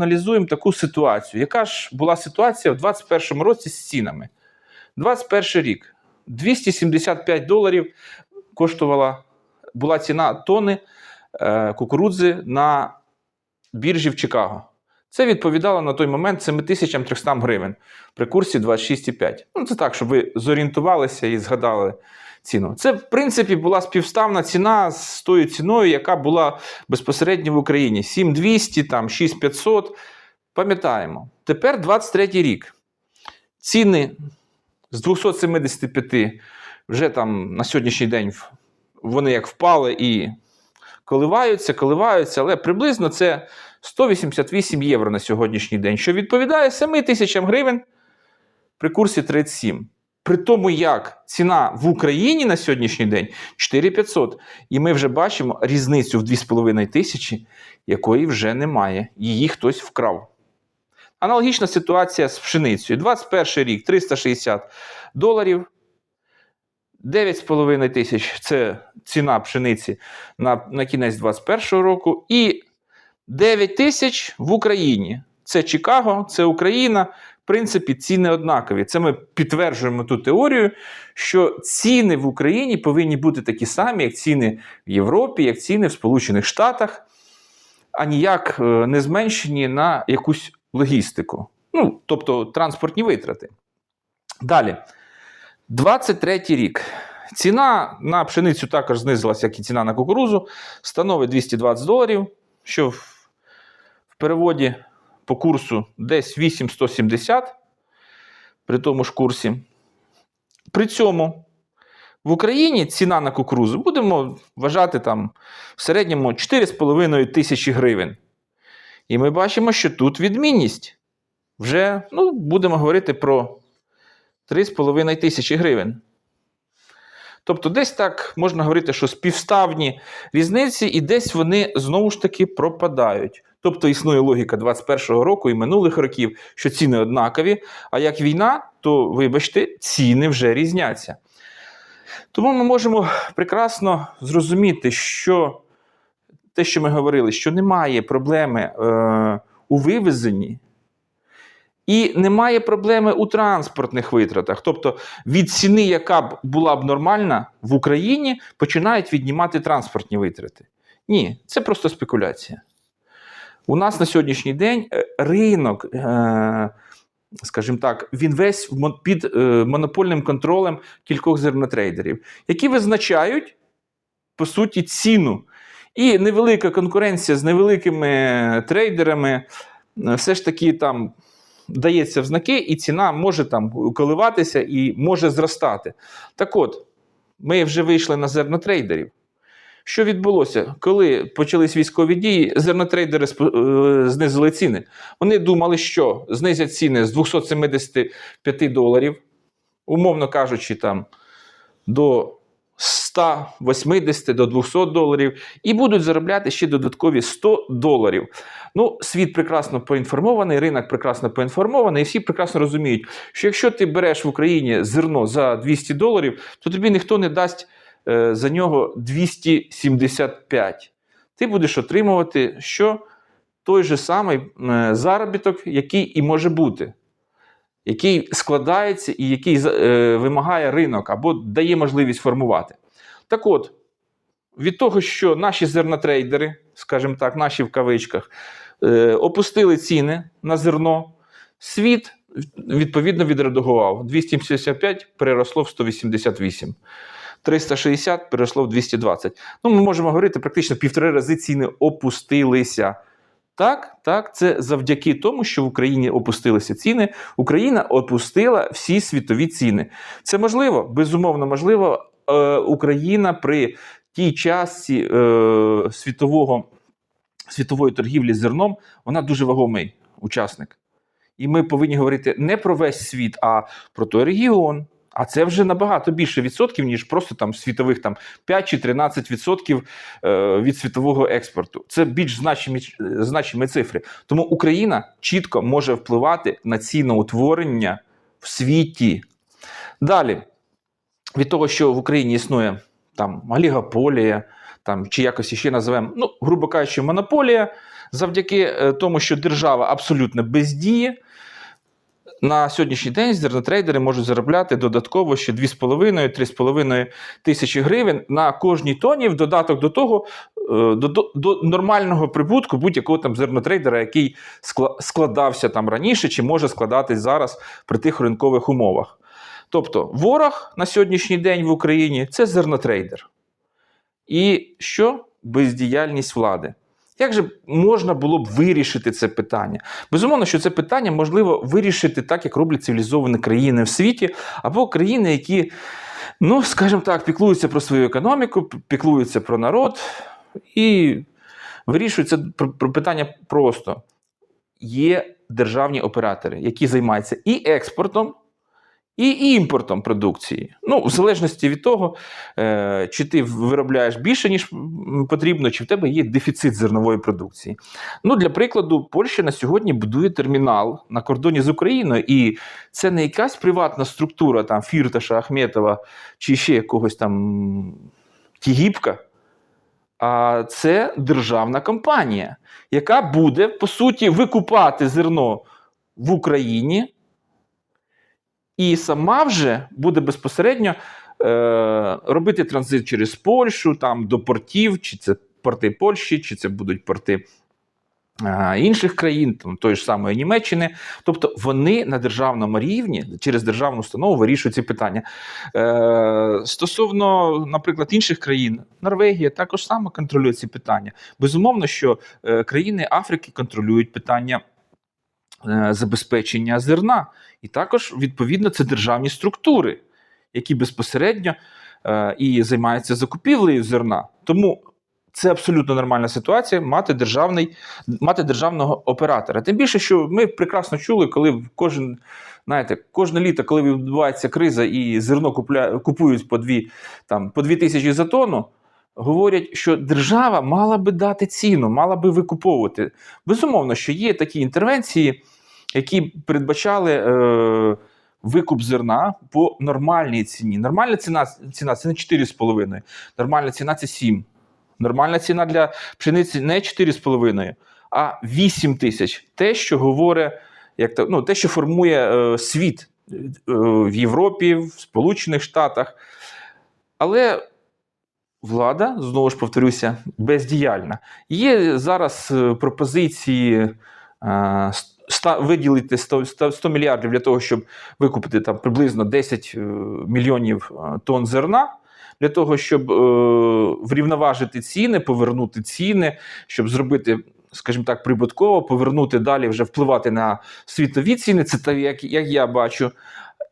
проаналізуємо таку ситуацію. Яка ж була ситуація в 2021 році з цінами? 21 рік 275 доларів коштувала була ціна тони е, кукурудзи на біржі в Чикаго. Це відповідало на той момент 7300 гривень при курсі 26,5. Ну, це так, щоб ви зорієнтувалися і згадали ціну. Це, в принципі, була співставна ціна з тою ціною, яка була безпосередньо в Україні: 7200, там 6500. Пам'ятаємо. Тепер 23 рік. Ціни з 275 вже там на сьогоднішній день вони як впали і коливаються, коливаються, але приблизно це 188 євро на сьогоднішній день, що відповідає 7 тисячам гривень при курсі 37. При тому, як ціна в Україні на сьогоднішній день 4500. І ми вже бачимо різницю в 2,5 тисячі, якої вже немає. Її хтось вкрав. Аналогічна ситуація з пшеницею. 21 рік 360 доларів. 9,5 тисяч це ціна пшениці на, на кінець 2021 року. І 9 тисяч в Україні. Це Чикаго, це Україна. Принципі, ціни однакові. Це ми підтверджуємо ту теорію, що ціни в Україні повинні бути такі самі, як ціни в Європі, як ціни в Сполучених Штатах, а ніяк е, не зменшені на якусь логістику. Ну, тобто транспортні витрати. Далі. 23 рік. Ціна на пшеницю також знизилася, як і ціна на кукурузу, становить 220 доларів, що в переводі по курсу десь 8170 при тому ж курсі. При цьому в Україні ціна на кукурузу будемо вважати там в середньому 4,5 тисячі гривень. І ми бачимо, що тут відмінність. Вже ну, будемо говорити про 3,5 тисячі гривень. Тобто, десь так можна говорити, що співставні різниці, і десь вони знову ж таки пропадають. Тобто існує логіка 21-го року і минулих років, що ціни однакові, а як війна, то, вибачте, ціни вже різняться. Тому ми можемо прекрасно зрозуміти, що те, що ми говорили, що немає проблеми е, у вивезенні. І немає проблеми у транспортних витратах. Тобто від ціни, яка б була б нормальна в Україні, починають віднімати транспортні витрати. Ні, це просто спекуляція. У нас на сьогоднішній день е, ринок, е, скажімо так, він весь під е, монопольним контролем кількох зернотрейдерів, які визначають, по суті, ціну. І невелика конкуренція з невеликими трейдерами все ж таки там дається в знаки, і ціна може там коливатися і може зростати. Так от, ми вже вийшли на зернотрейдерів. Що відбулося? Коли почались військові дії, зернотрейдери е, знизили ціни. Вони думали, що знизять ціни з 275 доларів, умовно кажучи, там до 180 до 200 доларів, і будуть заробляти ще додаткові 100 доларів. Ну, світ прекрасно поінформований, ринок прекрасно поінформований, і всі прекрасно розуміють, що якщо ти береш в Україні зерно за 200 доларів, то тобі ніхто не дасть за нього 275. Ти будеш отримувати що? Той же самий е, заробіток, який і може бути, який складається і який е, вимагає ринок або дає можливість формувати. Так от, від того, що наші зернотрейдери, скажімо так, наші в кавичках, е, опустили ціни на зерно, світ відповідно відредагував. 275 переросло в 188. 360 перейшло в 220. Ну, ми можемо говорити, практично півтори рази ціни опустилися. Так, так, це завдяки тому, що в Україні опустилися ціни. Україна опустила всі світові ціни. Це можливо, безумовно можливо. Е, Україна при тій частці е, світового, світової торгівлі зерном, вона дуже вагомий учасник. І ми повинні говорити не про весь світ, а про той регіон. А це вже набагато більше відсотків, ніж просто там світових там 5 чи 13 відсотків е, від світового експорту. Це більш значимі, е, значимі цифри. Тому Україна чітко може впливати на ціноутворення в світі. Далі, від того, що в Україні існує там олігополія, там, чи якось ще називаємо, ну, грубо кажучи, монополія, завдяки е, тому, що держава абсолютно бездіє. На сьогоднішній день зернотрейдери можуть заробляти додатково ще 2,5-3,5 тисячі гривень на кожній тоні в додаток до того, е, до, до, до нормального прибутку будь-якого там зернотрейдера, який складався там раніше, чи може складатись зараз при тих ринкових умовах. Тобто, ворог на сьогоднішній день в Україні це зернотрейдер. І що? Бездіяльність влади. Як же можна було б вирішити це питання? Безумовно, що це питання можливо вирішити так, як роблять цивілізовані країни в світі, або країни, які, ну, скажімо так, піклуються про свою економіку, піклуються про народ і вирішують це питання просто. Є державні оператори, які займаються і експортом, і імпортом продукції. Ну, в залежності від того, е, чи ти виробляєш більше, ніж потрібно, чи в тебе є дефіцит зернової продукції. Ну, для прикладу, Польща на сьогодні будує термінал на кордоні з Україною, і це не якась приватна структура, там Фірташа, Ахметова чи ще якогось там Тігіпка. А це державна компанія, яка буде, по суті, викупати зерно в Україні і сама вже буде безпосередньо е, робити транзит через Польщу, там до портів, чи це порти Польщі, чи це будуть порти е, інших країн, там, тої ж самої Німеччини. Тобто вони на державному рівні через державну установу вирішують ці питання. Е, стосовно, наприклад, інших країн, Норвегія також саме контролює ці питання. Безумовно, що е, країни Африки контролюють питання. Е, Забезпечення зерна, і також відповідно це державні структури, які безпосередньо е, і займаються закупівлею зерна. Тому це абсолютно нормальна ситуація мати державний, мати державного оператора. Тим більше, що ми прекрасно чули, коли кожен, знаєте, кожне літо, коли відбувається криза і зерно купують по дві, там, по дві тисячі за тонну, говорять, що держава мала би дати ціну, мала би викуповувати. Безумовно, що є такі інтервенції, які передбачали. Е, Викуп зерна по нормальній ціні. Нормальна ціна, ціна це не 4,5, нормальна ціна це 7. Нормальна ціна для пшениці не 4,5, а 8 тисяч. Те, що говорить, як то, ну, те, що формує е, світ е, в Європі, в Сполучених Штатах. Але влада, знову ж повторюся, бездіяльна. Є зараз е, пропозиції. е, Виділити 100, 100 100 мільярдів для того, щоб викупити там приблизно 10 е, мільйонів тонн зерна, для того, щоб врівноважити ціни, повернути ціни, щоб зробити, скажімо так, прибутково, повернути далі, вже впливати на світові ціни. Це так, як, як я бачу,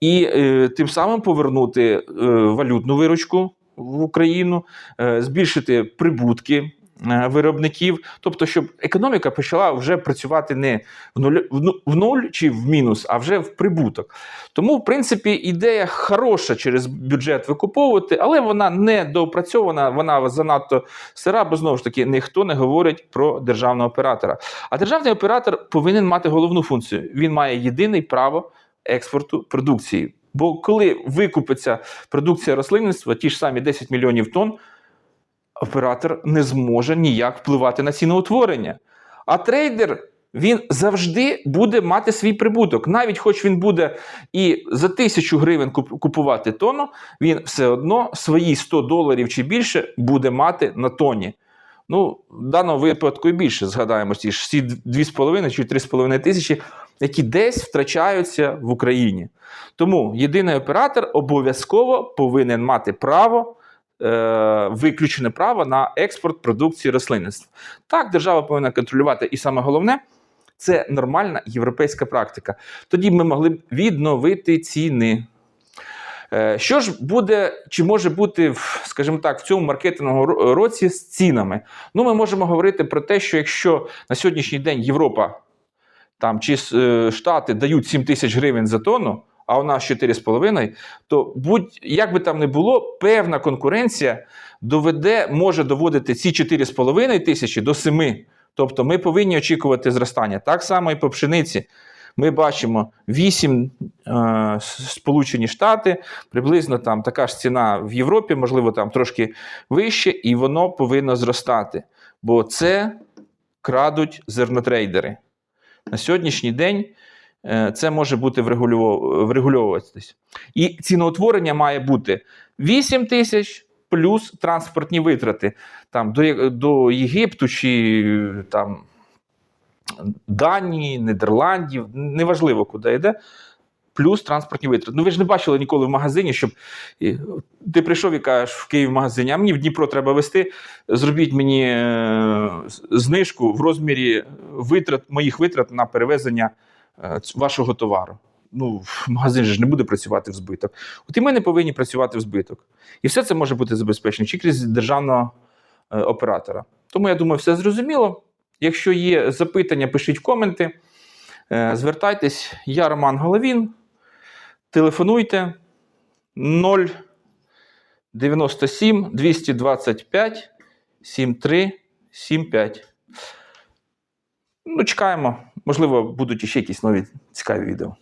і е, тим самим повернути е, валютну виручку в Україну, е, збільшити прибутки. е, Виробників, тобто, щоб економіка почала вже працювати не в нуль, ну- в нуль чи в мінус, а вже в прибуток. Тому, в принципі, ідея хороша через бюджет викуповувати, але вона не доопрацьована, вона занадто сира, бо знову ж таки ніхто не говорить про державного оператора. А державний оператор повинен мати головну функцію: він має єдине право експорту продукції. Бо коли викупиться продукція рослинництва, ті ж самі 10 мільйонів тонн, оператор не зможе ніяк впливати на ціноутворення. А трейдер він завжди буде мати свій прибуток. Навіть хоч він буде і за тисячу гривень купувати тонну, він все одно свої 100 доларів чи більше буде мати на тоні. Ну, в даному випадку і більше згадаємо ті ж всі 2,5 чи 3,5 тисячі, які десь втрачаються в Україні. Тому єдиний оператор обов'язково повинен мати право. е, Виключене право на експорт продукції рослинництва. Так, держава повинна контролювати, і саме головне це нормальна європейська практика. Тоді ми могли б відновити ціни. Е, Що ж буде, чи може бути, скажімо так, в цьому маркетинговому році з цінами? Ну, ми можемо говорити про те, що якщо на сьогоднішній день Європа там, чи е, Штати дають 7 тисяч гривень за тонну, а у нас 4,5, то будь як би там не було, певна конкуренція доведе, може доводити ці 4,5 тисячі до 7. Тобто ми повинні очікувати зростання. Так само і по пшениці. Ми бачимо 8 е, Сполучені Штати, приблизно там така ж ціна в Європі, можливо, там трошки вище, і воно повинно зростати. Бо це крадуть зернотрейдери. На сьогоднішній день е, це може бути врегульовуватись. І ціноутворення має бути 8 тисяч плюс транспортні витрати там, до, до Єгипту чи там, Данії, Нідерландів, неважливо куди йде. Плюс транспортні витрати. Ну ви ж не бачили ніколи в магазині, щоб ти прийшов і кажеш в Київ магазині, а мені в Дніпро треба вести. Зробіть мені е, знижку в розмірі витрат, моїх витрат на перевезення е, вашого товару. Ну, магазин ж не буде працювати в збиток. От і ми не повинні працювати в збиток. І все це може бути забезпечено чи крізь державного е, оператора. Тому я думаю, все зрозуміло. Якщо є запитання, пишіть в коменти. Звертайтесь, я Роман Головін. Телефонуйте 097 225 7375. Ну, чекаємо. Можливо, будуть ще якісь нові цікаві відео.